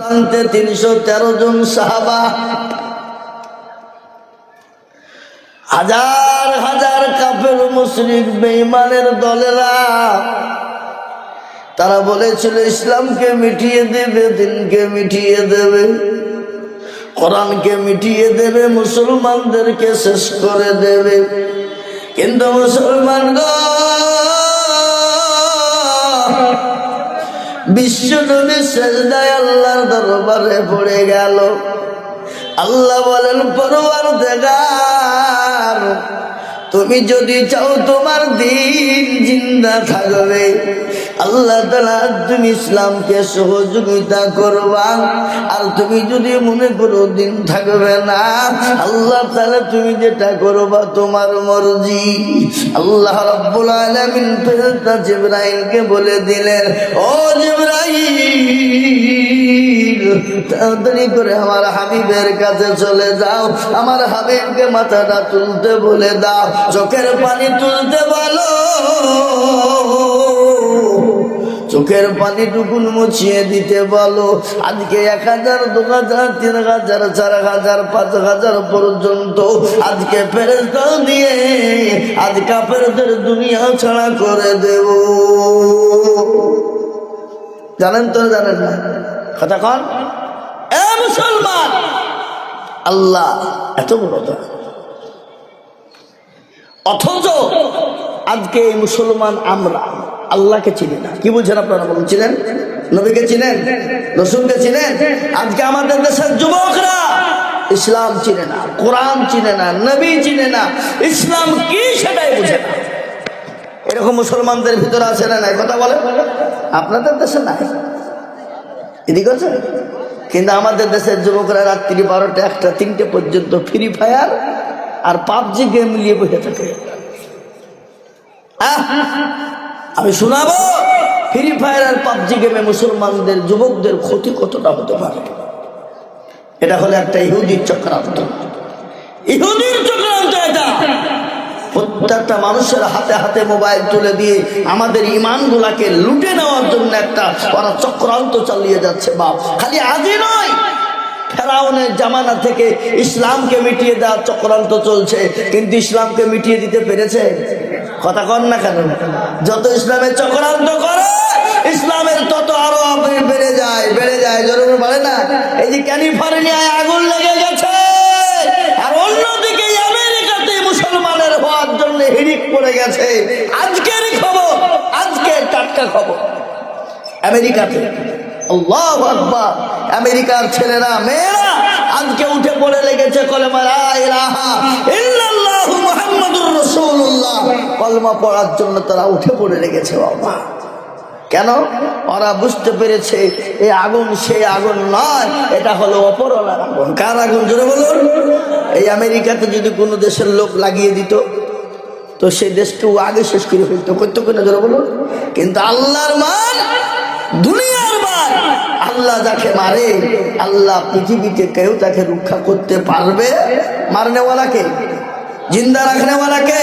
প্রান্তে তিনশো তেরো জন সাহাবা। হাজার হাজার কাপের মুসলিম বেইমানের দলেরা, তারা বলেছিল, ইসলামকে মিটিয়ে দেবে, দিনকে মিটিয়ে দেবে, কোরআনকে মিটিয়ে দেবে, মুসলমানদেরকে শেষ করে দেবে। কিন্তু মুসলমান বিশ্ব নবী সেজদায় আল্লাহর দরবারে পড়ে গেল। আল্লাহ বলেন পরোয়ার দেগার তুমি যদি চাও তোমার দিন জিন্দা থাকবে। আল্লাহ তালা তুমি ইসলামকে সহযোগিতা করবা। আর তুমি যদি মনে করো দিন থাকবে না, আল্লাহ তাহলে তুমি যেটা করবা তোমার মর্জি। আল্লাহ রব্বুল আলামিন ফেরেশতা জিবরাইলকে বলে দিলেন, ও জিবরাইল, তাড়াতাড়ি করে আমার হাবিবের কাছে চলে যাও। আমার হাবিবকে মাথাটা তুলতে বলে দাও, চোখের পানি তুলতে বলো। চোখের পানি টুকুন মুছিয়ে দিতে বলো। আজকে এক হাজার, দু হাজার, তিন হাজার, চার হাজার, পাঁচ হাজার পর্যন্ত আজকে ফেরেস্তা দিয়ে আজ কাপেরদের দুনিয়া ছাড়া করে দেব। জানেন তো জানেন না? কথা কন। এ মুসলমান! আল্লাহ এত বড় অথচ আজকে এই মুসলমান আমরা আল্লাহকে চিনি না। কি বলছেন আপনারা বলুন, চিনেন? নবীকে চিনেন? রসুলকে চিনেন? আজকে আমাদের দেশের যুবকরা ইসলাম চিনে না, কোরআন চিনে না, নবী চিনে না, ইসলাম কি সেটাই বুঝে না। এরকম মুসলমানদের ভিতরে আছে না নাই? কথা বলে আপনাদের দেশে নাই। এদিকে আছে কিন্তু আমাদের দেশের যুবকরা রাত্রি বারোটা একটা তিনটে পর্যন্ত ফ্রি ফায়ার আর পাবজি গেম নিয়ে বসে থাকে! আমি শোনাবো ফ্রি ফায়ার আর পাবজি গেমে মুসলমানদের, যুবকদের ক্ষতি কতটা হতে পারে? এটা হলো একটা ইহুদির চক্রান্ত। ইহুদির চক্রান্ত এটা। প্রত্যেকটা মানুষের হাতে হাতে মোবাইল তুলে দিয়ে আমাদের ইমানগুলাকে লুটে নেওয়ার জন্য একটা ওরা চক্রান্ত চালিয়ে যাচ্ছে বাপ। খালি আজই নয়, ফেরাউনের জামানা থেকে ইসলামকে মিটিয়ে দেওয়ার চক্রান্ত চলছে। কিন্তু ইসলামকে মিটিয়ে দিতে পেরেছে? কথা কন না কেন? যত ইসলামের চক্রান্ত করে, ইসলামের তত আরও বেড়ে যায় বেড়ে যায় জরুরি বলে না? এই যে ক্যালিফোর্নিয়ায় আগুন লেগে গেছে, আর অন্যদিকে আমেরিকাতে মুসলমানের হওয়ার জন্য হিড়িক পড়ে গেছে। আজকের খবর আজকে টাটকা খবর। আমেরিকাতে আমেরিকার ছেলেরা, মেয়েরা আজকে উঠে পড়ে লেগেছে কলেমা লা ইলাহা ইল্লাল্লাহু মুহাম্মাদুর কলমা পড়ার জন্য তারা উঠে পড়ে লেগেছে বাবা। কেন? ওরা বুঝতে পেরেছে এই আগুন সেই আগুন নয়, এটা হলো অপরলার আগুন। কার আগুন? জোরে বলুন। এই আমেরিকাতে যদি কোনো দেশের লোক লাগিয়ে দিত, তো সেই দেশকে ও আগে শেষ করে ফেলতো। করতো কিনা জোরে বলুন। কিন্তু আল্লাহর মান, দুনিয়ার মান, আল্লাহ যাকে মারে, আল্লাহ পৃথিবীতে কেউ তাকে রক্ষা করতে পারবে? মারনেওয়ালাকে? জিন্দা রাখনেওয়ালাকে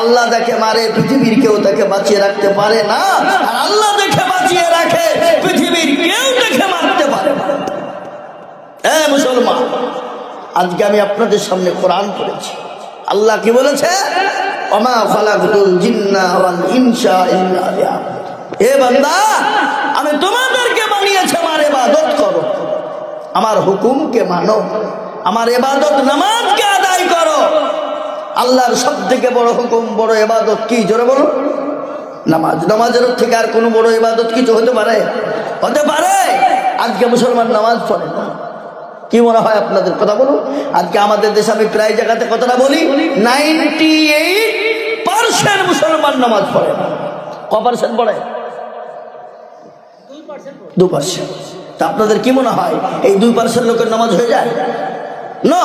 আল্লাহ যাকে মারে, পৃথিবীর কেউ তাকে বাঁচিয়ে রাখতে পারে না। আর আল্লাহ দেখে বাঁচিয়ে রাখে, পৃথিবীর কেউ দেখে মারতে পারে এ মুসলমান, আজকে আমি আপনাদের সামনে কোরআন পড়েছি। আল্লাহ কি বলেছে? জিন্না হে আমি তোমাদেরকে বানিয়েছি, আমার ইবাদত করো। আমার হুকুমকে মানো। আমার আদায় করো আল্লাহর সব থেকে বড় হুকুম, বড় ইবাদত কি? জোরে বলো নামাজ, নামাজের থেকে আর কোনো বড় ইবাদত কিছু হতে পারে? হতে পারে। আজকে মুসলমান নামাজ পড়ে না। কি মনে হয় আপনাদের কথা বলুন? আজকে আমাদের দেশে আমি প্রায় জায়গাতে কথাটা বলি নাইনটি এইট মুসলমান নামাজ পড়ে ক পার্সেন্ট পড়ে? দু পার্সেন্ট তা আপনাদের কি মনে হয়? এই দুই পার্সেন্ট লোকের নামাজ হয়ে যায়? না,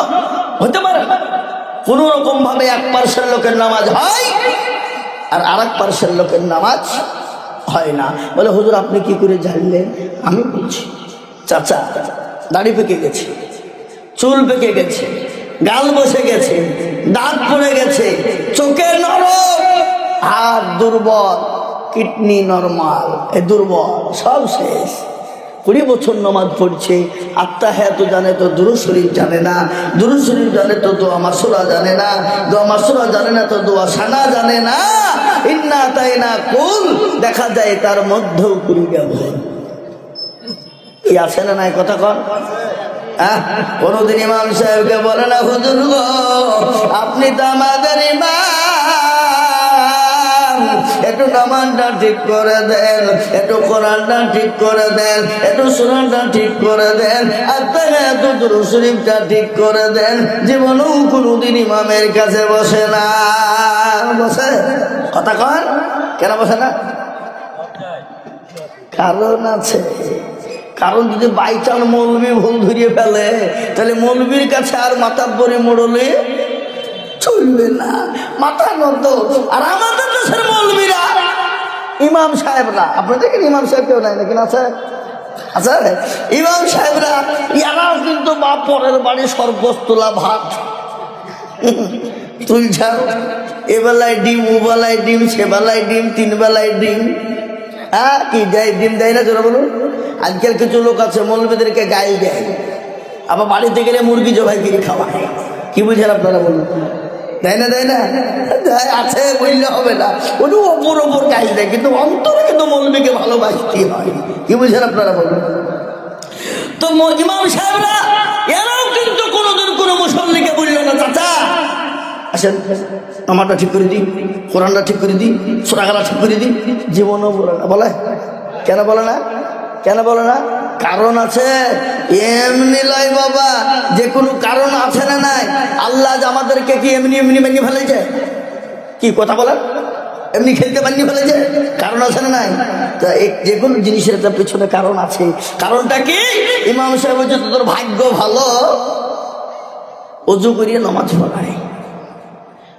হতে পারে। কোন রকম ভাবে এক পার্সেন্ট লোকের নামাজ হয় আর আর এক পার্সেন্ট লোকের নামাজ হয় না। বলে, হুজুর, আপনি কি করে জানলেন? আমি বলছি, চাচা, দাড়ি পেকে গেছে, চুল পেকে গেছে, গাল বসে গেছে, দাঁত পড়ে গেছে, চোখে নরম হাত দুর্বল, কিডনি নরমাল, এ দুর্বল, সব শেষ। কুড়ি বছর নমাজ পড়ছে। আত্মা হ্যাঁ তো জানে তো দুরু শরীফ জানে না। দুরু শরীফ জানে তো দোয়া মাসুরা জানে না। দোয়া মাসুরা জানে না তো দোয়া সানা জানে না। ইন্না তাই না কুল। দেখা যায় তার মধ্যেও কুড়ি ব্যবহার। এই আছে না নাই কথা কন? কোনদিন ইমাম সাহেবকে বলে না, হুজুর গো, আপনি তো আমাদের ইমাম। একটু নামানটা ঠিক করে দেন, একটু কোরআনটা ঠিক করে দেন, একটু সুরানটা ঠিক করে দেন, আর তাহলে এত দুরু শরীফটা ঠিক করে দেন। জীবনেও কোনোদিন ইমামের কাছে বসে না। বসে? কথা কন? কেন বসে না? কারণ আছে। কারণ যদি বাইচান মৌলবি ভুল ধরিয়ে ফেলে, তাহলে মৌলবির কাছে আর পরে মোড়লে চলবে না, মাথা নত। আর আমাদের দেশের মৌলবিরা, ইমাম সাহেবরা, আপনি দেখেন ইমাম সাহেব কেউ নাই নাকি না স্যার আচ্ছা ইমাম সাহেবরা ইয়ারাও কিন্তু বা পরের বাড়ি সর্বস তোলা ভাত যাও এবেলায় ডিম ওবেলায় ডিম সেবেলায় ডিম, তিন বেলায় ডিম। হ্যাঁ কি দেয়? ডিম দেয় না তোরা বলুন। আজকাল কিছু লোক আছে, মৌলবীদেরকে গায়ে দেয়। আবার বাড়িতে গেলে মুরগি জবাই কিনে খাওয়ায়। কি বুঝেন আপনারা বলুন? দেয় না দেয় না। দেয়, আছে, বললে হবে না। ওটু ওপর ওপর গায়ে দেয় কিন্তু অন্তরে কিন্তু মৌলবীকে ভালোবাসতে হয়। কি বুঝেন আপনারা বলুন? তো ইমাম সাহেবরা, এরাও কিন্তু কোনোদিন কোনো মুসল্লিকে বলল না, চাচা, আসেন, আমারটা ঠিক করে দিই কোরআনটা ঠিক করে দিই সোনাগালা ঠিক করে দিই জীবনও বলে না। বলে? কেন বলে না? কেন বলে না? কারণ আছে? এমনি লয় বাবা, যে কোনো কারণ আছে না নাই? আল্লাহ আমাদেরকে কি এমনি এমনি মেনে ফেলেছে? কি কথা বলেন এমনি খেলতে পারিনি ফেলেছে? কারণ আছে না নাই? তা যে কোনো জিনিসের একটা পেছনে কারণ আছে। কারণটা কি? ইমাম সাহেব হচ্ছে তোর ভাগ্য ভালো। অজু করিয়ে নমাজ পড়ায়।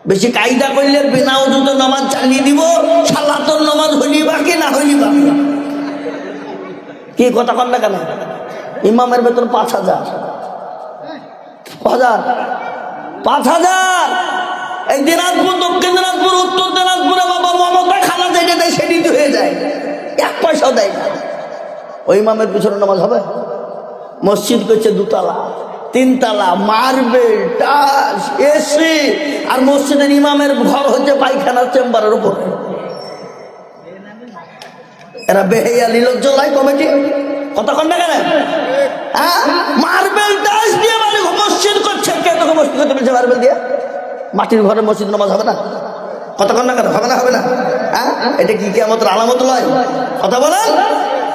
বেশি কায়দা করলে বিনা অজুতে নমাজ চালিয়ে দিব। সালাতর নমাজ হইলি বাকি না বাকি কি কথা কন না কেন? ইমামের বেতন পাঁচ হাজার। হাজার। পাঁচ হাজার! এই দিনাজপুর, দক্ষিণ দিনাজপুর, উত্তর দিনাজপুরে বাবা মমতা খানা যেটা দেয় সেটি হয়ে যায়। এক পয়সাও দেয় না। ওই ইমামের পিছনে নামাজ হবে? মসজিদ করছে দুতলা, তিনতলা মার্বেল টাস, এসি, আর মসজিদের ইমামের ঘর হচ্ছে পায়খানার চেম্বারের উপরে। এরা বেহেয়া কমে কমিটি কতক্ষণ না কেন? হ্যাঁ? মার্বেল দাস দিয়ে মানে মসজিদ করছে। কে তোকে মসজিদ করতে বলছে মার্বেল দিয়ে? মাটির ঘরে মসজিদ নামাজ হবে না? কতক্ষণ না কেন? হবে না হবে না। হ্যাঁ? এটা কি কেমন আলামত লয়? কথা বলেন?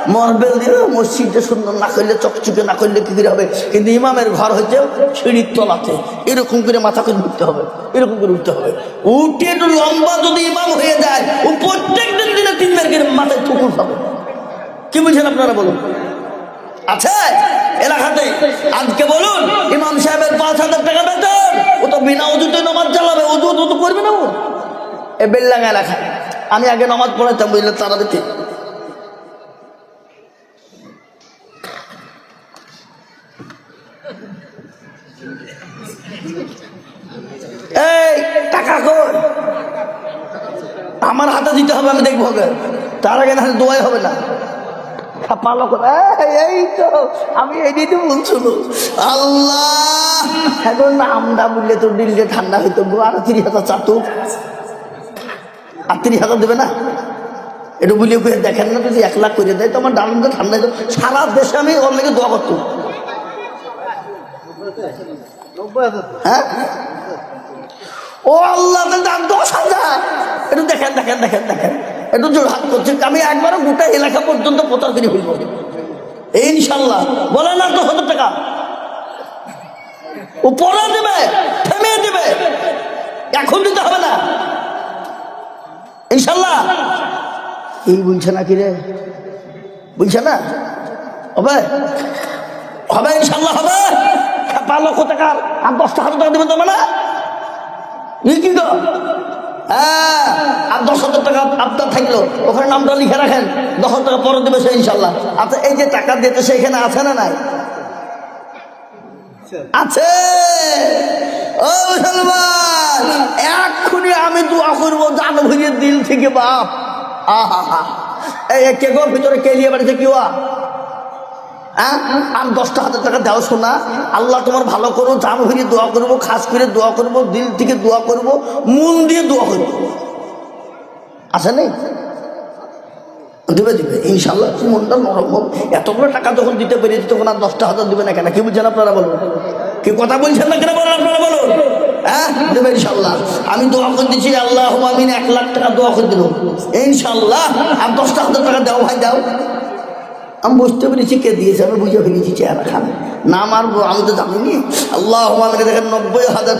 মার্বেল দিয়ে মসজিদটা সুন্দর না করলে, চকচকে না করলে কি করে হবে? কিন্তু ইমামের ঘর হচ্ছে সিঁড়ির তলাতে। এরকম করে মাথা করে উঠতে হবে, এরকম করে উঠতে হবে। উঠে একটু লম্বা যদি ইমাম হয়ে যায়, ও প্রত্যেক দিন তিনবার করে মাথায় ঠুকুর হবে কি বুঝছেন আপনারা বলুন? আছে? এলাকাতে? আজকে বলুন, ইমাম সাহেবের পাঁচ হাজার টাকা বেতন। ও তো বিনা উজুতে নমাজ চালাবে উজু তো করবে না ও। এ বেল্লাঙ্গা এলাকা। আমি আগে নমাজ পড়াইতাম বুঝলে তারা দিতে টাকা কই? আমার হাতে দিতে হবে আমি দেখব তার আগে না দোয়াই হবে না। পালো করে এই, তো আমি তো বলছিল। আল্লাহ! এখন দিল্লি ঠান্ডা আর হাজার আর হাজার দেবে না? করে দেখেন না যদি এক লাখ করে দেয় তো আমার ঠান্ডা হইতো। সারা দেশে আমি লেগে দোয়া করতো হ্যাঁ? ও আল্লাহ দাম দশ হাজার। একটু দেখেন দেখেন দেখেন দেখেন। একটু জোর হাত করছে আমি একবারও গোটা এলাকা পর্যন্ত প্রচার করে এই ইনশাল্লাহ। বলে না দশ হাজার টাকা। ও পরে দেবে, থেমে দেবে। এখন দিতে হবে না। ইনশাল্লাহ। এই বলছে না কি রে? বলছে না? হবে? হবে ইনশাল্লাহ, হবে। পাঁচ লক্ষ টাকার আর দশটা হাজার টাকা দেবেন তোমার না ই কি হ্যাঁ আর দশ হাজার টাকা আপনার থাকল ওখানে নামটা লিখে রাখেন দশ হাজার টাকা পরে দেবে সে ইনশাল্লাহ। আচ্ছা এই যে টাকা দিতে সেখানে আছে না নাই? আছে। ও মুসলমান এক্ষুনি আমি দোয়া করব জান ভরিয়ে দিল থেকে বাপ। আহা হা এই কে গো ভিতরে কে নিয়ে বাড়িতে কি হওয়া? হ্যাঁ? আর দশটা হাজার টাকা দাও শোনা আল্লাহ তোমার ভালো করো জাম হয়ে দোয়া করব, খাস করে দোয়া করব, দিল থেকে দোয়া করব, মন দিয়ে দোয়া করব। আছে নেই? দিবে দিবে। ইনশাল্লাহ মনটা নরম এতগুলো টাকা যখন দিতে পেরেছি তখন আর দশটা হাজার দিবে না কেন? কি বুঝছেন আপনারা বলুন? কি কথা বলছেন না কেন বলেন আপনারা বলুন? হ্যাঁ? দেবে ইনশাল্লাহ আমি দোয়া করে দিচ্ছি আল্লাহ আমি এক লাখ টাকা দোয়া করে দিল। ইনশাল্লাহ আর দশটা হাজার টাকা দাও, ভাই, দাও। আমি বুঝতে পেরেছি কে দিয়েছে, আমি বুঝে ফেলেছি চেহারা খান নাম আর আমি তো জানিনি আল্লাহ আমাদেরকে দেখেন নব্বই হাজার